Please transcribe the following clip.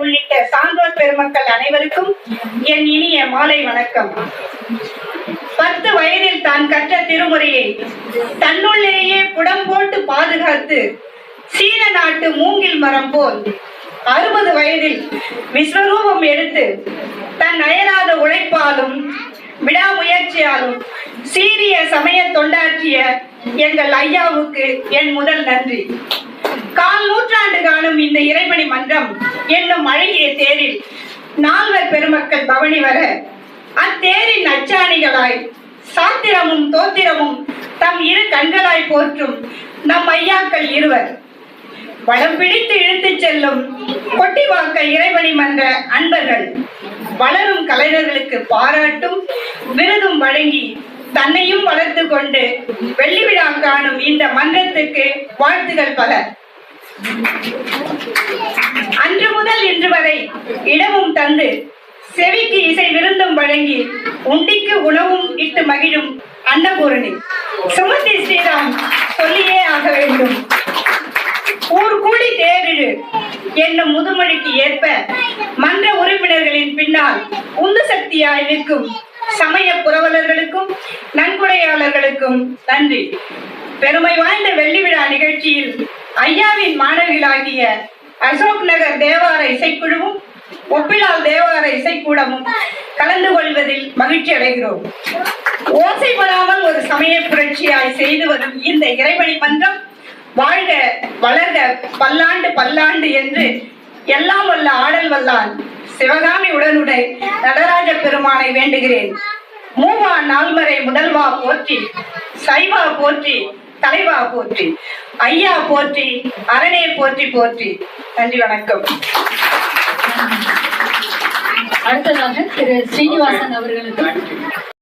உள்ளிட்ட சான்றோர் பெருமக்கள் அனைவருக்கும் என் இனிய மாலை வணக்கம். பத்து வயதில் தான் கற்ற திருமுறையை தன்னுள்ளேயே புடம் போட்டு பாதுகாத்து சீன நாட்டு மூங்கில் மரம் போல் அறுபது வயதில் விஸ்வரூபம் எடுத்து தன் அயராத உழைப்பாலும் விடாமுயற்சியாலும் சீரிய சமய தொண்டாற்றிய எங்கள் ஐயாவுக்கு என் முதல் நன்றி. கால் நூற்றாண்டு காணும் இந்த இறைமணி மன்றம் என்னும் அழகிய தேரில் நால்வர் பெருமக்கள் பவனி வர அத்தேரின் அச்சாணிகளாய் சாத்திரமும் தோத்திரமும் தம் இரு கண்களாய் போற்றும் நம் ஐயாக்கள் இருவர். வளம் பிடித்து இழுத்துச் செல்லும் கொட்டிவாக்க இறைவழி மன்ற அன்பர்கள் வளரும் கலைஞர்களுக்கு பாராட்டும் விருதும் வழங்கி தன்னையும் வளர்த்து கொண்டு வெள்ளி விழா காணும் இந்த மன்றத்துக்கு வாழ்த்துகள் பல அன்று முதல் இன்று வரை இடமும் தந்து செவிக்கு இசை விருந்தும் வழங்கி உண்டிக்கு உணவும் இட்டு மகிழும் அன்னபூரணி. சுமதி ஸ்ரீராம் சொல்லியே ஆக வேண்டும். ஊர் கூடி தேரிழு என்னும் முதுமொழிக்கு ஏற்ப மன்ற உறுப்பினர்களின் பின்னால் உந்து சக்தியாய் நிற்கும் சமய புரவலர்களுக்கும் நன்கொடையாளர்களுக்கும் நன்றி. பெருமை வாய்ந்த வெள்ளி விழா நிகழ்ச்சியில் ஐயாவின் மாணவிகளாகிய அசோக் நகர் தேவார இசைக்குழுவும் ஒப்பிலால் தேவார இசைக்கூடமும் கலந்து கொள்வதில் மகிழ்ச்சி அடைகிறோம். ஓசைப்படாமல் ஒரு சமய புரட்சியாய் செய்து வரும் இந்த இறைவழி மன்றம் வாழ்க வளர்க பல்லாண்டு பல்லாண்டு என்று எல்லாம் வல்ல ஆடல் வல்லான் சிவகாமி உடனுடை நடராஜ பெருமானை வேண்டுகிறேன். மூவா நால்மறை முதல்வா போற்றி சைவா போற்றி தலைவா போற்றி ஐயா போற்றி அரணே போற்றி போற்றி. நன்றி வணக்கம். அடுத்ததாக திரு ஸ்ரீனிவாசன் அவர்களுக்கு